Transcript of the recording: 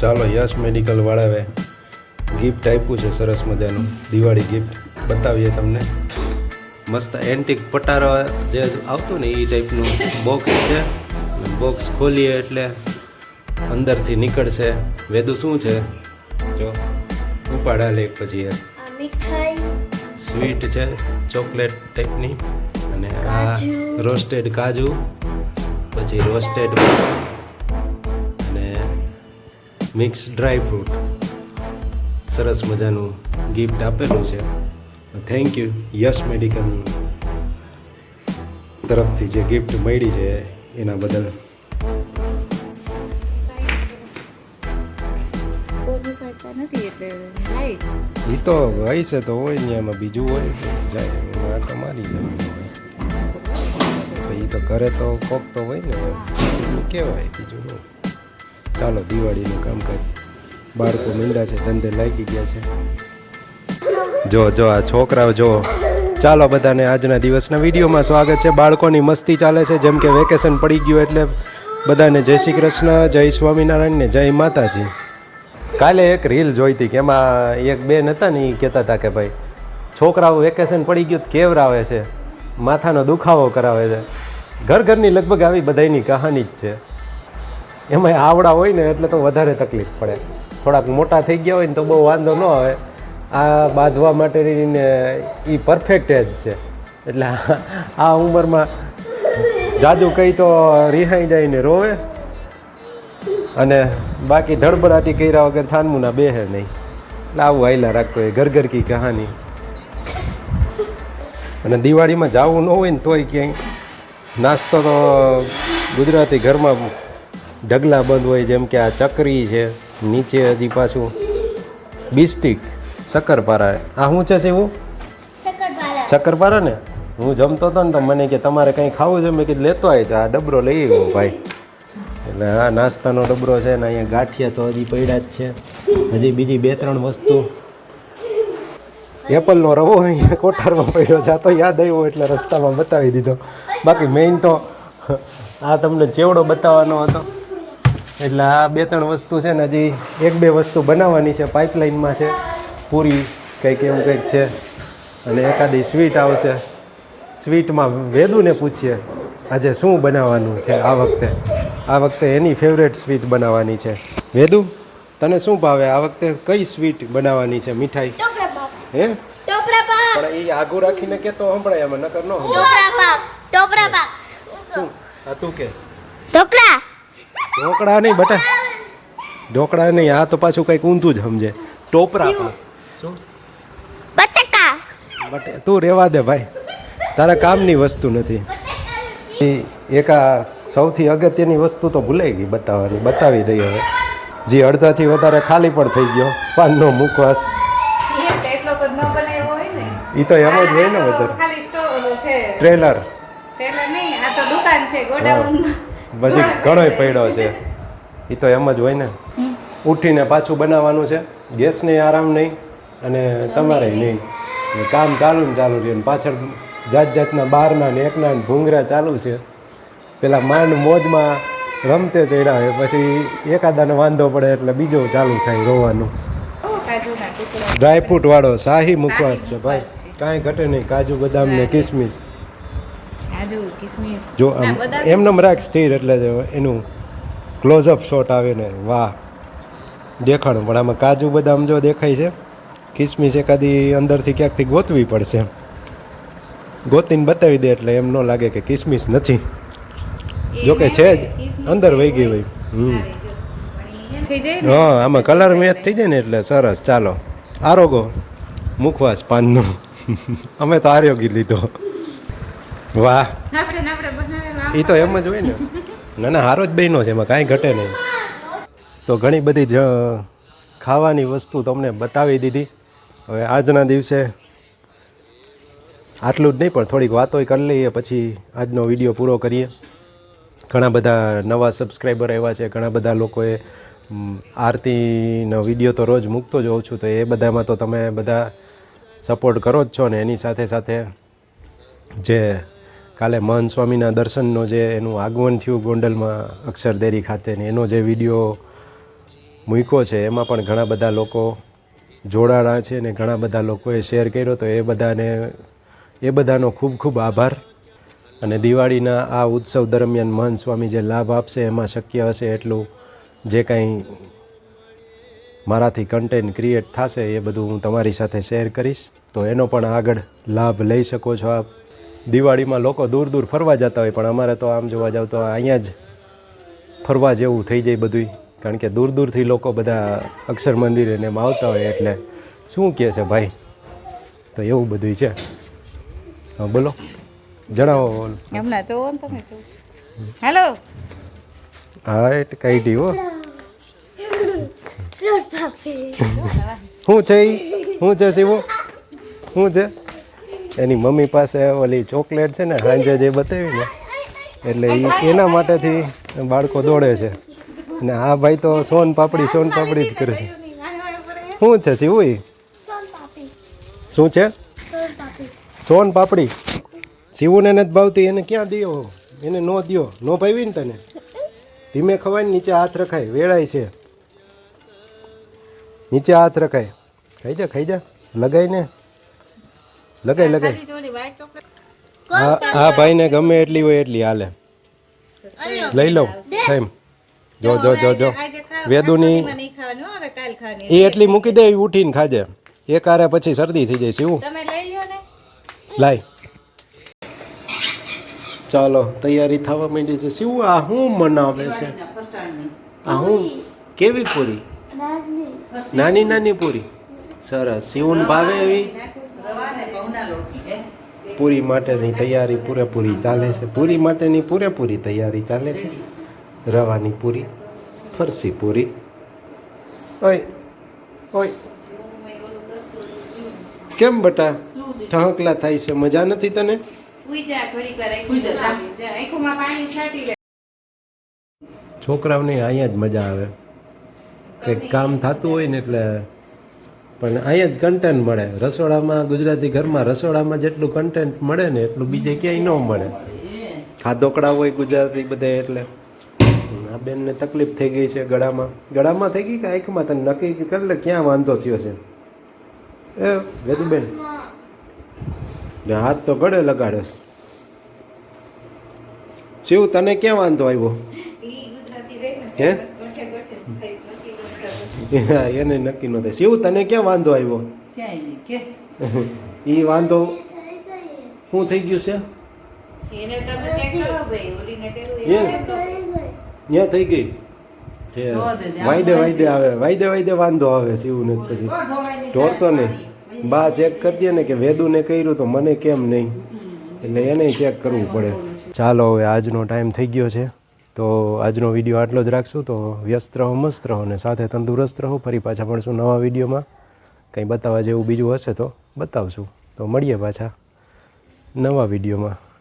ચાલો યશ મેડિકલ વાળાએ ગિફ્ટ આપ્યું છે સરસ મજાનું. દિવાળી ગિફ્ટ બતાવીએ તમને. મસ્ત એન્ટિક પટારો જે આવતું ને એ ટાઈપનું બોક્સ છે. બોક્સ ખોલીએ એટલે અંદરથી નીકળશે. વેદુ શું છે? જો ઉપાડા લે પછી મીઠાઈ. સ્વીટ છે ચોકલેટ ટાઈપની અને આ રોસ્ટેડ કાજુ. પછી રોસ્ટેડ મિક્સ ડ્રાય ફ્રૂટ. સરસ મજાનું ગિફ્ટ આપેલું છે. થેન્ક યુ યશ મેડિકલ તરફથી જે ગિફ્ટ મળી છે એના બદલ. એ તો હોય છે તો હોય ને એમાં બીજું હોય જાય. આટો મારી જાય એ તો ઘરે તો કોક તો હોય ને કહેવાય બીજું શું? ચાલો, દિવાળીનું કામકાજ બાળકો મીંડા છે, ધંધે લાગી ગયા છે. જો જો, આ છોકરાઓ જો. ચાલો, બધાને આજના દિવસના વિડીયોમાં સ્વાગત છે. બાળકોની મસ્તી ચાલે છે, જેમ કે વેકેશન પડી ગયું એટલે બધાને જય શ્રી કૃષ્ણ, જય સ્વામિનારાયણ ને જય માતાજી. કાલે એક રીલ જોઈતી કે એમાં એક બેન હતા ને એ કહેતા હતા કે ભાઈ, છોકરાઓ વેકેશન પડી ગયું કેવરાવે છે? માથાનો દુખાવો કરાવે છે. ઘર ઘરની લગભગ આવી બધાની કહાની જ છે. એમાં આવડા હોય ને એટલે તો વધારે તકલીફ પડે. થોડાક મોટા થઈ ગયા હોય ને તો બહુ વાંધો ન આવે. આ બાંધવા માટેની ને એ પરફેક્ટ એજ છે. એટલે આ- આ ઉંમરમાં જાદુ કહી તો રિહાઈ જાય ને રોવે. અને બાકી ધડબડાટી કર્યા વગર થાનમુના બેહે નહીં. એટલે આવું આયલા રાખતો એ ઘર ઘર કી કહાની. અને દિવાળીમાં જવું ન હોય ને તોય ક્યાંય. નાસ્તો તો ગુજરાતી ઘરમાં ઢગલા બંધ હોય જેમ કે આ ચકરી છે નીચે હજી પાછું બિસ્ટિક શક્કરપારા. આ શું છે શક્કરપારા. શક્કરપારા ને? હું જમતો હતો ને તો મને કે તમારે કંઈ ખાવું છે? મેં કીધું લેતો આવી આ ડબરો લઈ આવ્યો ભાઈ. એટલે આ નાસ્તાનો ડબરો છે ને અહીંયા ગાંઠિયા તો હજી પડ્યા જ છે. હજી બીજી બે ત્રણ વસ્તુ. એપલનો રવો અહીંયા કોઠારમાં પડ્યો છે. આ તો યાદ આવ્યો એટલે રસ્તામાં બતાવી દીધો. બાકી મેઇન તો આ તમને ચેવડો બતાવવાનો હતો. એટલે આ બે ત્રણ વસ્તુ છે ને હજી એક બે વસ્તુ બનાવવાની છે પાઇપલાઇનમાં છે પૂરી કંઈક એવું કંઈક છે. અને એકાદી સ્વીટ આવશે. સ્વીટમાં વેદુને પૂછીએ આજે શું બનાવવાનું છે આ વખતે? આ વખતે એની ફેવરેટ સ્વીટ બનાવવાની છે. વેદુ તને શું ભાવે? આ વખતે કઈ સ્વીટ બનાવવાની છે? મીઠાઈ? હે? પણ એ આઘું રાખીને કે તો સંભળાય એમાં નકર ન ટોપરા પાક. ટોપરા પાક. શું? હતું કે. ઢોકળા નહીં બટા. ઢોકળા નહીં આ તો પાછું કંઈક ઊંધું જ સમજે. ટોપરા પણ. શું? બટાકા. બટ તું રહેવા દે ભાઈ. તારા કામની વસ્તુ નથી. એ એક આ સૌથી અગત્યની વસ્તુ તો ભૂલાઈ ગઈ બતાવવાની. બતાવી દઈએ હવે. જે અડધાથી વધારે ખાલી પણ થઈ ગયો. પાનનો મુખવાસ. એ તો એમ જ હોય ને વધારે ટ્રેલર. ટેલર નહીં આ તો દુકાન છે ગોડાઉન બધી ઘણોય પડ્યો છે. એ તો એમ જ હોય ને. ઉઠીને પાછું બનાવવાનું છે. ગેસને આરામ નહીં અને તમારે નહીં. કામ ચાલુ ને ચાલુ રહે ને પાછળ જાત જાતના બારના ને એકના ને ભૂંગરા ચાલુ છે. પેલા માંડ મોજમાં રમતે ચડ્યા હોય. પછી એકાદાને વાંધો પડે એટલે બીજો ચાલુ થાય રોવાનું. ડ્રાયફ્રૂટ વાળો શાહી મુખવાસ છે ભાઈ. કાંઈ ઘટે નહીં. કાજુ બદામ ને કિસમિસ. જો એમ એમનેમ રાખ સ્થિર એટલે એનું ક્લોઝઅપ શોટ આવે ને વાહ. દેખાણું પણ આમાં કાજુ બદામ જો દેખાય છે કિસમિસ એકાદી અંદરથી ક્યાંકથી ગોતવી પડશે. ગોતીને બતાવી દે એટલે એમ ન લાગે કે કિસમિસ નથી. જોકે છે જ અંદર વહી ગઈ હોય. હમ. હા આમાં કલર મેચ થઈ જાય ને એટલે સરસ. ચાલો. આરોગો મુખવાસ પાનનો. અમે તો આરોગી લીધો. વાહ. એ તો એમ જ હોય ને. ના ના હારો જ બહેનો છે એમાં કાંઈ ઘટે નહીં. તો ઘણી બધી જ ખાવાની વસ્તુ તમને બતાવી દીધી. હવે આજના દિવસે આટલું જ નહીં પણ થોડીક વાતોય કરી લઈએ પછી આજનો વીડિયો પૂરો કરીએ. ઘણા બધા નવા સબસ્ક્રાઈબર એવા છે ઘણા બધા લોકોએ આરતીનો વીડિયો તો રોજ મૂકતો જ હોઉં છું તો એ બધામાં તો તમે બધા સપોર્ટ કરો જ છો ને એની સાથે સાથે જે કાલે મહંત સ્વામીના દર્શનનો જે એનું આગમન થયું ગોંડલમાં અક્ષરદેરી ખાતે ને એનો જે વીડિયો મૂક્યો છે, એમાં પણ ઘણા બધા લોકો જોડાણા છે ને ઘણા બધા લોકોએ શેર કર્યો, તો એ બધાને, એ બધાનો ખૂબ ખૂબ આભાર. અને દિવાળીના આ ઉત્સવ દરમિયાન મહંત સ્વામી જે લાભ આપશે, એમાં શક્ય હશે એટલું જે કાંઈ મારાથી કન્ટેન્ટ ક્રિએટ થશે, એ બધું હું તમારી સાથે શેર કરીશ. તો એનો પણ આગળ લાભ લઈ શકો છો આપ. દિવાળીમાં લોકો દૂર દૂર ફરવા જતા હોય પણ અમારે તો આમ જોવા જાવ તો અહીંયા જ ફરવા જેવું થઈ જાય બધું કારણ કે દૂર દૂરથી લોકો બધા અક્ષર મંદિરે ને એમ આવતા હોય એટલે શું કહે છે ભાઈ? તો એવું બધું છે. હા બોલો. જણાવો હમણાં જોવો ને તમે જો હાલો. હા એટલે કાઢી હો. શું છે શું છે શિવો? શું છે? એની મમ્મી પાસે ઓલી ચોકલેટ છે ને સાંજે જે બતાવી ને એટલે એ એના માટેથી બાળકો દોડે છે. ને આ ભાઈ તો સોન પાપડી સોન પાપડી જ કરે છે. શું છે શિવું શું છે? સોન પાપડી. શિવુને નથી ભાવતી, એને ક્યાં દિયો? એને નો દિયો. નો ભાવી ને તને? ધીમે ખવાય નીચે હાથ રખાય, વેળાય છે. નીચે હાથ રખાય. ખાઈ જા ખાઈ જા. લગાય ને લગાય. લગાય હા હા ભાઈને ગમે એટલી હોય એટલી હાલે. લઈ લઉં થેમ જો જો જો જો વેદુની નહીં ખાવાનું હો, હવે કાલ ખાવાની. એ એટલી મૂકી દે ઉઠીને ખાજે. એક આરે પછી શરદી થઈ જાય શું એવું તમે લઈ લ્યો ચાલો તૈયારી થવા માંડી છે. શું આ શું મનાવે છે? આ હું કેવી પૂરી? નાની. નાની પૂરી? સરસ. શિવન ભાવે એવી? પૂરી માટેની તૈયારી પૂરેપૂરી ચાલે છે. પૂરી માટેની પૂરેપૂરી તૈયારી ચાલે છે. રવાની પૂરી ફરસી પૂરી. ઓય ઓય. કેમ બટા? ઠહકલા થાય છે. મજા નથી તને? છોકરાઓને અહીંયા જ મજા આવે. કંઈક કામ થતું હોય ને એટલે પણ અહીંયા જ કન્ટેન્ટ મળે. રસોડામાં ગુજરાતી ઘરમાં રસોડામાં જેટલું કન્ટેન્ટ મળે ને એટલું બીજે ક્યાંય ન મળે. ખાધોકડા હોય ગુજરાતી બધે એટલે. આ બેનને તકલીફ થઈ ગઈ છે ગળામાં. ગળામાં થઈ ગઈ કે આંખમાં? તને નક્કી કરી લે ક્યાં વાંધો થયો છે? એ વેદુબેન. હાથ તો ગળે લગાડે છે. શિવ તને ક્યાં વાંધો આવ્યો? હે ગોઠે ગોઠે થઈશ નક્કી નથી કરતો. હા, એને નક્કી ન થાય શિવ તને ક્યાં વાંધો આવ્યો એ વાંધો શું થઈ ગયું છે એને તમે ચેક કરો ભાઈ ઓલીને ટેરું એ? ત્યાં થઈ ગઈ છે વાયદે વાયદે આવે વાયદે વાયદે વાંધો આવે શિવને પછી ઢોરતો નહીં બા ચેક કરી દે ને કે વેદુને કર્યું તો મને કેમ નહીં એટલે એને ચેક કરવું પડે ચાલો હવે આજનો ટાઈમ થઈ ગયો છે તો આજનો વીડિયો આટલો જ રાખશું. તો વ્યસ્ત રહો, મસ્ત રહો ને સાથે તંદુરસ્ત રહો. ફરી પાછા મળશું નવા વિડીયોમાં. કંઈ બતાવવા જેવું બીજું હશે તો બતાવશું. તો મળીએ પાછા નવા વિડીયોમાં.